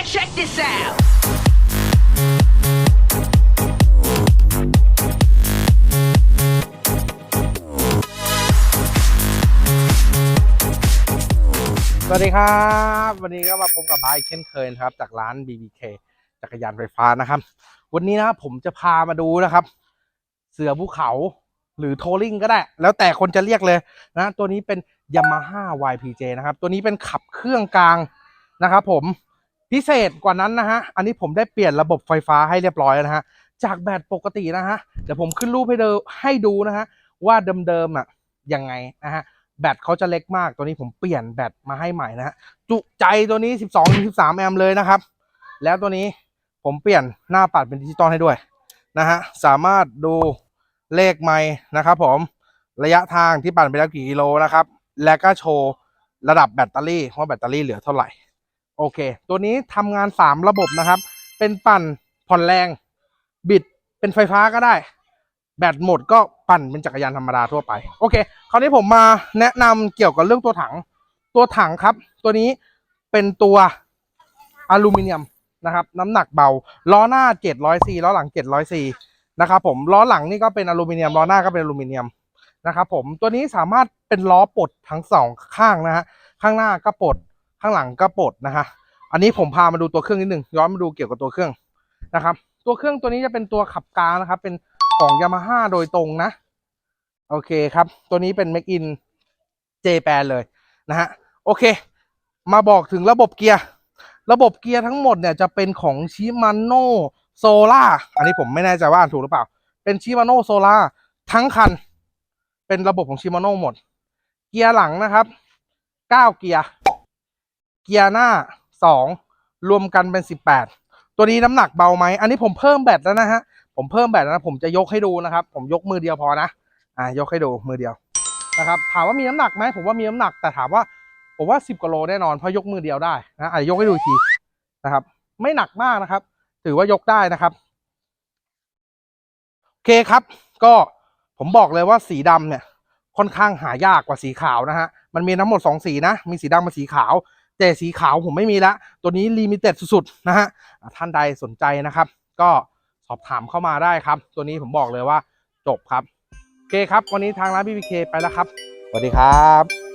check check this out. สวัสดีครับ วันนี้ก็มาพบกับบายเช่นเคยนะครับ จากร้าน BBK จักรยานไฟฟ้านะครับ วันนี้นะครับผมจะพามาดูนะครับ เสือภูเขาหรือโทลิงก็ได้ แล้วแต่คนจะเรียกเลยนะ ตัวนี้เป็น Yamaha YPJ นะครับ ตัวนี้เป็นขับเครื่องกลางนะครับผม พิเศษกว่านั้นนะฮะ อันนี้ผมได้เปลี่ยนระบบไฟฟ้าให้เรียบร้อยแล้วนะฮะ จากแบตปกตินะฮะ เดี๋ยวผมขึ้นรูปให้ดูให้ดูนะฮะ ว่าเดิมๆอะยังไงนะฮะ แบตเขาจะเล็กมาก ตัวนี้ผมเปลี่ยนแบตมาให้ใหม่นะฮะ จุใจตัวนี้ 12-13 แอมป์เลยนะครับ แล้วตัวนี้ผมเปลี่ยนหน้าปัดเป็นดิจิตอลให้ด้วยนะฮะ สามารถดูเลขไมล์นะครับผม ระยะทางที่ปั่นไปแล้วกี่กิโลนะครับ และก็โชว์ระดับแบตเตอรี่ว่าแบตเตอรี่เหลือเท่าไหร่ โอเค ตัวนี้ทำงาน 3 ระบบนะครับ เป็นปั่นผ่อนแรง บิดเป็นไฟฟ้าก็ได้ แบตหมดก็ปั่นเป็นจักรยานธรรมดาทั่วไป โอเค คราวนี้ผมมาแนะนำเกี่ยวกับเรื่องตัวถัง ตัวถังครับ ตัวนี้เป็นตัวอลูมิเนียมนะครับ น้ำหนักเบา ล้อหน้า 700ซีล้อหลัง 700ซีนะครับผมล้อหลังนี่ก็เป็นอลูมิเนียมล้อหน้าก็เป็นอลูมิเนียมนะครับผมตัวนี้สามารถเป็นล้อปลดทั้งสองข้างนะฮะข้างหน้าก็ปลด ข้างหลังก็ปลดนะฮะอันนี้ผมพามาดูตัวเครื่องนิดหนึ่งย้อนมาดูเกี่ยวกับตัวเครื่องนะครับ ตัวเครื่องตัวนี้จะเป็นตัวขับกลางนะครับ เป็นของยามาฮ่าโดยตรงนะ โอเคครับ ตัวนี้เป็น Make in Japan เลยนะฮะโอเค มาบอกถึงระบบเกียร์ระบบเกียร์ทั้งหมดเนี่ยจะเป็นของชิมาโนโซล่าอันนี้ผมไม่แน่ใจว่าอ่านถูกหรือเปล่า เป็นชิมาโนโซล่าทั้งคัน เป็นระบบของชิมาโนหมด เกียร์หลังนะครับ 9 เกียร์ กียร์หน้า 2 รวมกันเป็น 18 ตัวนี้น้ำหนักเบาไหม อันนี้ผมเพิ่มแบตแล้วนะฮะ ผมเพิ่มแบตแล้วนะ ผมจะยกให้ดูนะครับ ผมยกมือเดียวพอนะ อ่ายกให้ดูมือเดียวนะครับ ถามว่ามีน้ำหนักไหม ผมว่ามีน้ำหนัก แต่ถามว่าผมว่า 10กิโลแน่นอน เพราะยกมือเดียวได้นะอะยกให้ดูทีนะครับ ไม่หนักมากนะครับ ถือว่ายกได้นะครับ โอเคครับ ก็ผมบอกเลยว่าสีดำเนี่ยค่อนข้างหายากกว่าสีขาวนะฮะ มันมีทั้งหมด 2 สีนะ มีสีดำกับสีขาว แต่สีขาวผมไม่มีละตัวนี้ลิมิเต็ดสุดๆนะฮะท่านใดสนใจนะครับ ก็สอบถามเข้ามาได้ครับ ตัวนี้ผมบอกเลยว่าจบครับโอเคครับ วันนี้ทางร้าน BBK ไปแล้วครับสวัสดีครับ